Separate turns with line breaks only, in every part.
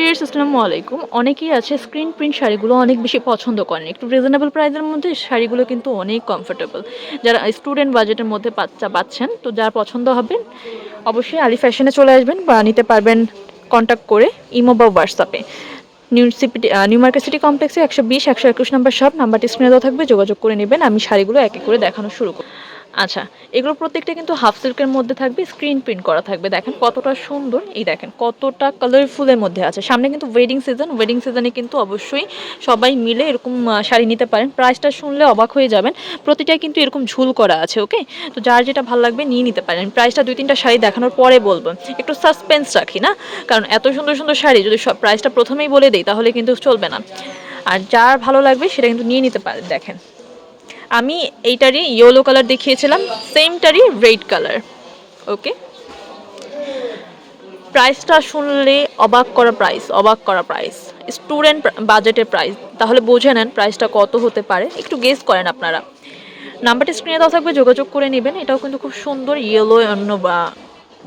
Viewers, আসসালামু আলাইকুম। অনেকেই আছে স্ক্রিন প্রিন্ট শাড়িগুলো অনেক বেশি পছন্দ করেন। একটু রিজনেবল প্রাইসের মধ্যে শাড়িগুলো কিন্তু অনেক কমফোর্টেবল যারা স্টুডেন্ট বাজেটের মধ্যে বাচ্চা পাচ্ছেন, তো যারা পছন্দ হবে, অবশ্যই আলি ফ্যাশনে চলে আসবেন বা নিতে পারবেন কন্ট্যাক্ট করে ইমো বা হোয়াটসঅ্যাপে New City New Market City কমপ্লেক্সে একশো বিশ, একশো একুশ নাম্বার সব নাম্বারটি স্ক্রিনে দেওয়া থাকবে, যোগাযোগ করে নেবেন। আমি শাড়িগুলো এক এক করে দেখানো শুরু করব। আচ্ছা এগুলো প্রত্যেকটা কিন্তু হাফ সিল্কের মধ্যে থাকবে স্ক্রিন প্রিন্ট করা থাকবে। দেখেন কতটা সুন্দর, এই দেখেন কতটা কালারফুলের মধ্যে আছে। সামনে কিন্তু ওয়েডিং সিজন ওয়েডিং সিজনে কিন্তু অবশ্যই সবাই মিলে এরকম শাড়ি নিতে পারেন। প্রাইসটা শুনলে অবাক হয়ে যাবেন। প্রতিটাই কিন্তু এরকম ঝুল করা আছে ওকে তো যার যেটা ভালো লাগবে নিয়ে নিতে পারেন। প্রাইসটা দুই, তিনটা শাড়ি দেখানোর পরে বলব। একটু সাসপেন্স রাখি, না? কারণ এত সুন্দর সুন্দর শাড়ি যদি সব প্রাইসটা প্রথমেই বলে দিই, তাহলে কিন্তু চলবে না। আর যার ভালো লাগবে, সেটা কিন্তু নিয়ে নিতে পারেন, দেখেন। আমি এইটারই ইয়েলো কালার দেখিয়েছিলাম সেমটারই রেড কালার ওকে প্রাইসটা শুনলে অবাক করা প্রাইস অবাক করা প্রাইস স্টুডেন্ট বাজেটের প্রাইস তাহলে বুঝে নেন প্রাইসটা কত হতে পারে, একটু গেস করেন আপনারা। নাম্বারটি স্ক্রিনে দেওয়া থাকবে, যোগাযোগ করে নেবেন, এটাও কিন্তু খুব সুন্দর ইয়েলো অন্য বা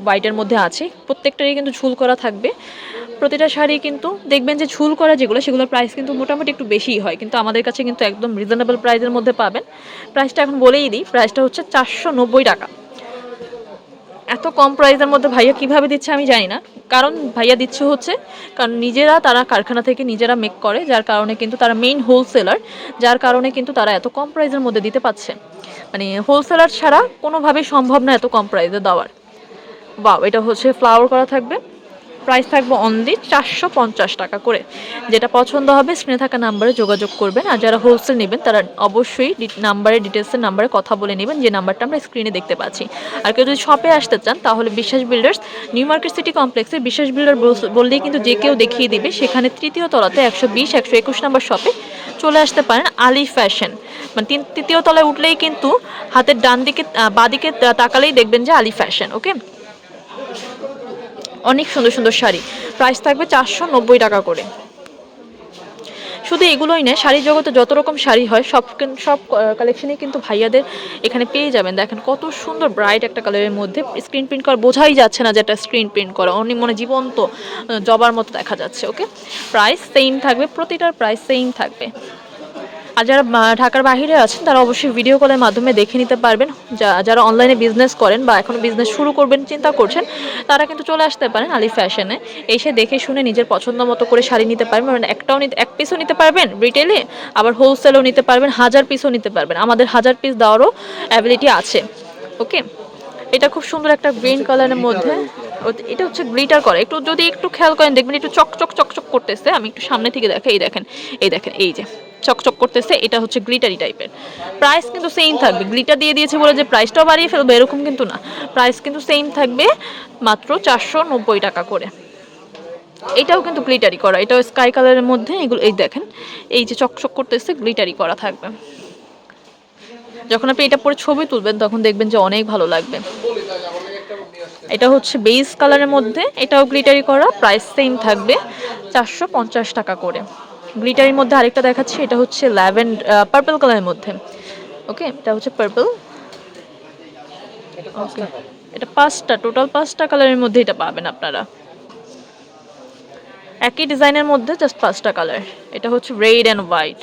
হোয়াইটের মধ্যে আছে, প্রত্যেকটারই কিন্তু ঝুল করা থাকবে। প্রতিটা শাড়ি কিন্তু দেখবেন যে ঝুল করা যেগুলো, সেগুলোর প্রাইস কিন্তু মোটামুটি একটু বেশিই হয়। কিন্তু আমাদের কাছে কিন্তু একদম রিজনেবল প্রাইসের মধ্যে পাবেন। প্রাইসটা এখন বলেই দিই প্রাইসটা হচ্ছে চারশো নব্বই টাকা। এত কম প্রাইসের মধ্যে ভাইয়া কীভাবে দিচ্ছে আমি জানি না। কারণ ভাইয়া দিচ্ছে হচ্ছে, কারণ নিজেরা তারা কারখানা থেকে নিজেরা মেক করে, যার কারণে কিন্তু তারা মেইন হোলসেলার যার কারণে কিন্তু তারা এত কম প্রাইসের মধ্যে দিতে পারছে। মানে হোলসেলার ছাড়া কোনোভাবেই সম্ভব না এত কম প্রাইসে দেওয়ার। বাও এটা হচ্ছে ফ্লাওয়ার করা থাকবে। প্রাইস থাকবে অনলি চারশো পঞ্চাশ টাকা করে। যেটা পছন্দ হবে স্ক্রিনে থাকা নাম্বারে যোগাযোগ করবেন। আর যারা হোলসেল নেবেন, তারা অবশ্যই নাম্বারে ডিটেলসের নাম্বারে কথা বলে নেবেন, যে নাম্বারটা আমরা স্ক্রিনে দেখতে পাচ্ছি। আর কেউ যদি শপে আসতে চান, তাহলে বিশ্বাস বিল্ডার্স নিউ মার্কেট সিটি কমপ্লেক্সে বিশ্বাস বিল্ডার বললেই কিন্তু যে কেউ দেখিয়ে দিবে, সেখানে তৃতীয় তলাতে একশো বিশ, একশো একুশ নাম্বার শপে চলে আসতে পারেন আলি ফ্যাশন মানে তৃতীয় তলায় উঠলেই কিন্তু হাতের ডান দিকে বাঁদিকে তাকালেই দেখবেন যে আলি ফ্যাশন ওকে অনেক সুন্দর সুন্দর শাড়ি। প্রাইস থাকবে চারশো নব্বই টাকা করে। শুধু এগুলোই নয়, শাড়ি জগতে যত রকম শাড়ি হয়, সব সব কালেকশনই কিন্তু ভাইয়াদের এখানে পেয়ে যাবেন। দেখেন কত সুন্দর ব্রাইট একটা কালারের মধ্যে স্ক্রিন প্রিন্ট করা, বোঝাই যাচ্ছে না যে একটা স্ক্রিন প্রিন্ট করা অনেক মনে জীবন্ত জবার মতো দেখা যাচ্ছে ওকে প্রাইস সেম থাকবে, প্রতিটার প্রাইস সেম থাকবে। আর যারা ঢাকার বাইরে আছেন তারা অবশ্যই ভিডিও কলের মাধ্যমে দেখে নিতে পারবেন। যা- যারা অনলাইনে বিজনেস করেন বা এখন বিজনেস শুরু করবেন চিন্তা করছেন তারা কিন্তু চলে আসতে পারেন আলি ফ্যাশনে এসে দেখে শুনে নিজের পছন্দ মতো করে শাড়ি নিতে পারবেন মানে একটাও নিতে এক পিসও নিতে পারবেন রিটেলে আবার হোলসেলও নিতে পারবেন হাজার পিসও নিতে পারবেন। আমাদের হাজার পিস দেওয়ারও অ্যাবিলিটি আছে। ওকে এটা খুব সুন্দর একটা গ্রিন কালারের মধ্যে। এটা হচ্ছে গ্লিটার করে। একটু যদি একটু খেয়াল করেন দেখবেন একটু চকচক চকচক করতেছে। আমি একটু সামনে থেকে দেখে এই দেখেন এই দেখেন এই যে। চকচক করতেছে, এটা হচ্ছে গ্লিটারি টাইপের প্রাইস কিন্তু সেম থাকবে। গ্লিটার দিয়ে দিয়েছে বলে যে প্রাইসটাও বাড়িয়ে ফেলবে, এরকম কিন্তু না। প্রাইস কিন্তু সেম থাকবে মাত্র চারশো নব্বই টাকা করে। এটাও কিন্তু গ্লিটারি করা। এটাও স্কাই কালারের মধ্যে, এগুলো এই দেখেন, এই যে চকচক করতেছে গ্লিটারি করা থাকবে। যখন আপনি এটা পরে ছবি তুলবেন, তখন দেখবেন যে অনেক ভালো লাগবে। এটা হচ্ছে বেস কালারের মধ্যে, এটাও গ্লিটারি করা। প্রাইস সেম থাকবে চারশো পঞ্চাশ টাকা করে। গ্লিটারির মধ্যে আরেকটা দেখাচ্ছি, এটা হচ্ছে ল্যাভেন্ড পার্পল কালারের মধ্যে। ওকে এটা হচ্ছে পার্পল ওকে এটা পাঁচটা টোটাল পাঁচটা কালারের মধ্যে এটা পাবেন আপনারা। একই ডিজাইনের মধ্যে জাস্ট পাঁচটা কালার এটা হচ্ছে রেড অ্যান্ড হোয়াইট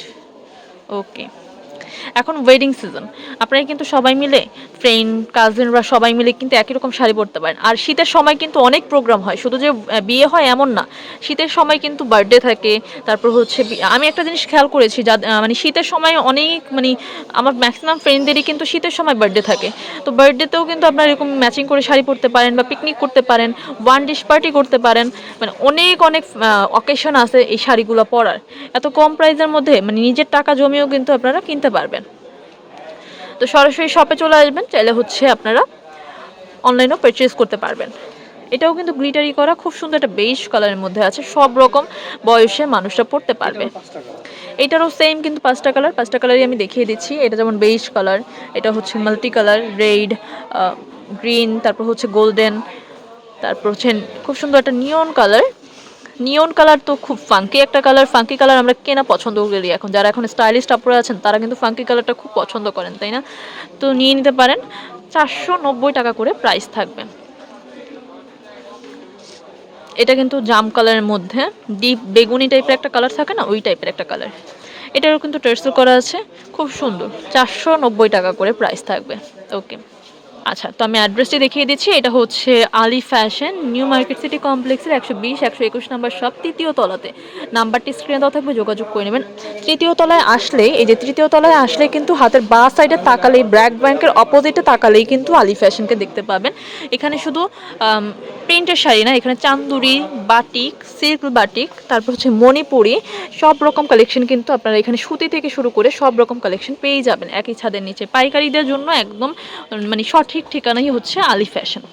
ওকে এখন ওয়েডিং সিজন আপনারা কিন্তু সবাই মিলে ফ্রেন্ড কাজিনরা সবাই মিলে কিন্তু একই রকম শাড়ি পরতে পারেন। আর শীতের সময় কিন্তু অনেক প্রোগ্রাম হয়। শুধু যে বিয়ে হয় এমন না। শীতের সময় কিন্তু বার্থডে থাকে। তারপর হচ্ছে আমি একটা জিনিস খেয়াল করেছি যা মানে শীতের সময় অনেক মানে আমার ম্যাক্সিমাম ফ্রেন্ডদেরই কিন্তু শীতের সময় বার্থডে থাকে। তো বার্থডেতেও কিন্তু আপনারা এরকম ম্যাচিং করে শাড়ি পরতে পারেন বা পিকনিক করতে পারেন ওয়ান ডিশ পার্টি করতে পারেন। মানে অনেক অনেক অকেশন আছে এই শাড়িগুলো পরার। এত কম প্রাইসের মধ্যে মানে নিজের টাকা জমিয়েও কিন্তু আপনারা কিনতে পারবেন। তো সরাসরি শপে চলে আসবেন, চাইলে হচ্ছে আপনারা অনলাইনেও পারচেজ করতে পারবেন। এটাও কিন্তু গ্লিটারি করা, খুব সুন্দর একটা বেশ কালারের মধ্যে আছে, সব রকম বয়সে মানুষরা পড়তে পারবে। এটারও সেম কিন্তু পাঁচটা কালার পাঁচটা কালারই আমি দেখিয়ে দিচ্ছি। এটা যেমন বেশ কালার এটা হচ্ছে মাল্টি কালার রেড গ্রিন তারপর হচ্ছে গোল্ডেন তারপর হচ্ছে খুব সুন্দর একটা নিয়ন কালার নিয়ন কালার তো খুব ফাঙ্কি একটা কালার ফাঙ্কি কালার আমরা কেনা পছন্দ করি এখন। যারা এখন স্টাইলিস্ট আপুরে আছেন, তারা কিন্তু ফাঙ্কি কালারটা খুব পছন্দ করেন, তাই না? তো নিয়ে নিতে পারেন। চারশো নব্বই টাকা করে প্রাইস থাকবে। এটা কিন্তু জাম কালারের মধ্যে। ডিপ বেগুনি টাইপের একটা কালার থাকে না, ওই টাইপের একটা কালার এটারও কিন্তু টেস্টও করা আছে। খুব সুন্দর। চারশো নব্বই টাকা করে প্রাইস থাকবে। ওকে আচ্ছা তো আমি অ্যাড্রেসটি দেখিয়ে দিচ্ছি। এটা হচ্ছে Ali fashion new market city কমপ্লেক্সের একশো বিশ, একশো একুশ নাম্বার সব তৃতীয় তলাতে। নাম্বারটি স্ক্রিনে দেওয়া থাকবে, যোগাযোগ করে নেবেন। তৃতীয় তলায় আসলে, এই যে তৃতীয় তলায় আসলে কিন্তু হাতের বা সাইডে তাকালেই ব্র্যাক ব্যাংকের অপোজিটে তাকালেই কিন্তু আলি ফ্যাশনকে দেখতে পাবেন। এখানে শুধু প্রিন্টের শাড়ি না, এখানে চান্দুরি, বাটিক সিল্ক বাটিক তারপর হচ্ছে মণিপুরি, সব রকম কালেকশন কিন্তু আপনারা এখানে সুতি থেকে শুরু করে সব রকম কালেকশন পেয়ে যাবেন। একই ছাদের নিচে। পাইকারিদের জন্য একদম মানে মানে সঠিক ঠিকানাই হচ্ছে আলি ফ্যাশন।